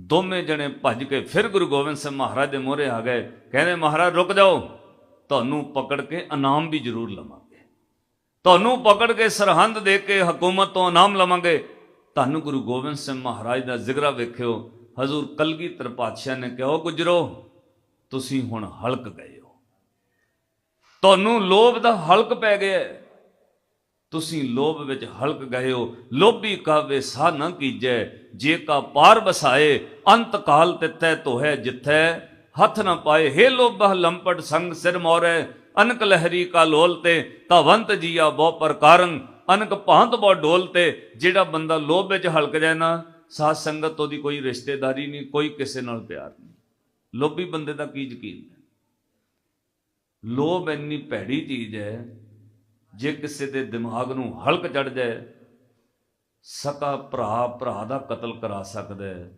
ਦੋਵੇਂ ਜਣੇ ਭੱਜ ਕੇ ਫਿਰ ਗੁਰੂ ਗੋਬਿੰਦ ਸਿੰਘ ਮਹਾਰਾਜ ਦੇ ਮੋਹਰੇ ਆ ਗਏ। ਕਹਿੰਦੇ, ਮਹਾਰਾਜ, ਰੁਕ ਜਾਓ। ਤੁਹਾਨੂੰ ਪਕੜ ਕੇ ਇਨਾਮ ਵੀ ਜ਼ਰੂਰ ਲਵਾਂਗੇ। ਤੁਹਾਨੂੰ ਪਕੜ ਕੇ ਸਰਹੰਦ ਦੇ ਕੇ ਹਕੂਮਤ ਤੋਂ ਇਨਾਮ ਲਵਾਂਗੇ। ਤੁਹਾਨੂੰ ਗੁਰੂ ਗੋਬਿੰਦ ਸਿੰਘ ਮਹਾਰਾਜ ਦਾ ਜ਼ਿਕਰਾ ਵੇਖਿਓ। ਹਜ਼ੂਰ ਕਲਗੀਧਰ ਪਾਤਸ਼ਾਹ ਨੇ ਕਿਹਾ ਗੁਜਰੋ, ਤੁਸੀਂ ਹੁਣ ਹਲਕ ਗਏ ਹੋ। ਤੁਹਾਨੂੰ ਲੋਭ ਦਾ ਹਲਕ ਪੈ ਗਿਆ ਤੁਸੀਂ ਲੋਭ ਵਿੱਚ ਹਲਕ ਗਏ ਹੋ, ਲੋਭੀ ਕਾਵੇ ਸਾ ਨਾ ਕੀਜੈ, ਜੇ ਕਾ ਪਾਰ ਬਸਾਏ ਅੰਤ ਕਾਲ ਤੇ ਤੋਹੈ ਜਿਥੈ। ਹੱਥ ਨਾ ਪਾਏ, ਹੇ ਲੋਭਹ ਲੰਪਟ ਸੰਗ ਸਿਰ ਮੋਰੈ, ਅਨਕ ਲਹਿਰੀ ਕਾ ਲੋਲ ਤੇ, ਧਵੰਤ ਜੀਆ ਬਹੁ ਪ੍ਰਕਾਰੰ, ਅਨਕ ਭਾਂਤ ਬਹੁ ਡੋਲ ਤੇ, ਜਿਹੜਾ ਬੰਦਾ ਲੋਭ ਵਿੱਚ ਹਲਕ ਜਾਏ ਨਾ, ਸਾਧ ਸੰਗਤ ਉਹਦੀ ਕੋਈ ਰਿਸ਼ਤੇਦਾਰੀ ਨਹੀਂ, ਕੋਈ ਕਿਸੇ ਨਾਲ ਪਿਆਰ ਨਹੀਂ। ਲੋਭੀ ਬੰਦੇ ਦਾ ਕੀ ਯਕੀਨ ਹੈ? ਲੋਭ ਇੰਨੀ ਭੈੜੀ ਚੀਜ਼ ਹੈ ਜੇ ਕਿਸੇ ਦੇ ਦਿਮਾਗ ਨੂੰ ਹਲਕ ਚੜ ਜਾਏ ਸਕਾ ਭਰਾ ਭਰਾ ਦਾ ਕਤਲ ਕਰਾ ਸਕਦਾ ਹੈ।